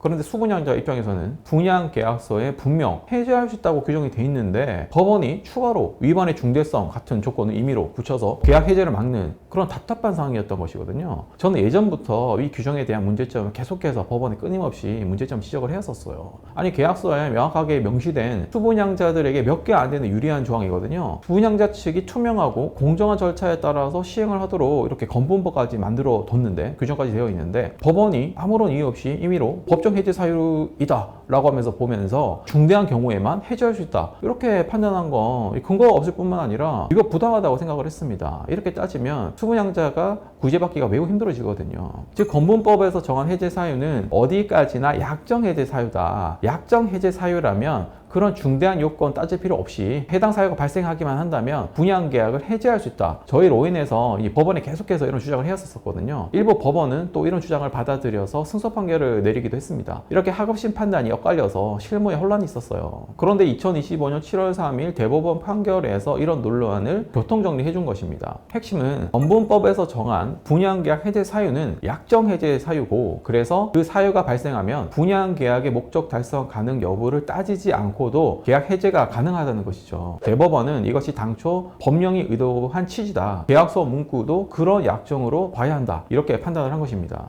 그런데 수분양자 입장에서는 분양 계약서에 분명 해제할 수 있다고 규정이 돼 있는데 법원이 추가로 위반의 중대성 같은 조건을 임의로 붙여서 계약 해제를 막는 그런 답답한 상황이었던 것이거든요. 저는 예전부터 이 규정에 대한 문제점을 계속해서 법원에 끊임없이 문제점 지적을 해왔었어요. 아니 계약서에 명확하게 명시된 수분양자들에게 몇 개 안 되는 유리한 조항이거든요. 분양자 측이 투명하고 공정한 절차에 따라서 시행을 하도록 이렇게 건분법까지 만들어 뒀는데 규정까지 되어 있는데 법원이 아무런 이유 없이 임의로 법정 해제 사유이다 라고 하면서 보면서 중대한 경우에만 해제할 수 있다 이렇게 판단한 건 근거가 없을 뿐만 아니라 이거 부당하다고 생각을 했습니다 이렇게 따지면 수분양자가 구제받기가 매우 힘들어지거든요 즉 건분법에서 정한 해제 사유는 어디까지나 약정 해제 사유다 약정 해제 사유라면 그런 중대한 요건 따질 필요 없이 해당 사유가 발생하기만 한다면 분양 계약을 해제할 수 있다. 저희 로인에서 이 법원에 계속해서 이런 주장을 해왔었거든요. 일부 법원은 또 이런 주장을 받아들여서 승소 판결을 내리기도 했습니다. 이렇게 하급심 판단이 엇갈려서 실무에 혼란이 있었어요. 그런데 2025년 7월 3일 대법원 판결에서 이런 논란을 교통정리해 준 것입니다. 핵심은 원본법에서 정한 분양계약 해제 사유는 약정 해제 사유고 그래서 그 사유가 발생하면 분양계약의 목적 달성 가능 여부를 따지지 않고도 계약 해제가 가능하다는 것이죠. 대법원은 이것이 당초 법령이 의도한 취지다. 계약서 문구도 그런 약정으로 봐야 한다. 이렇게 판단을 한 것입니다.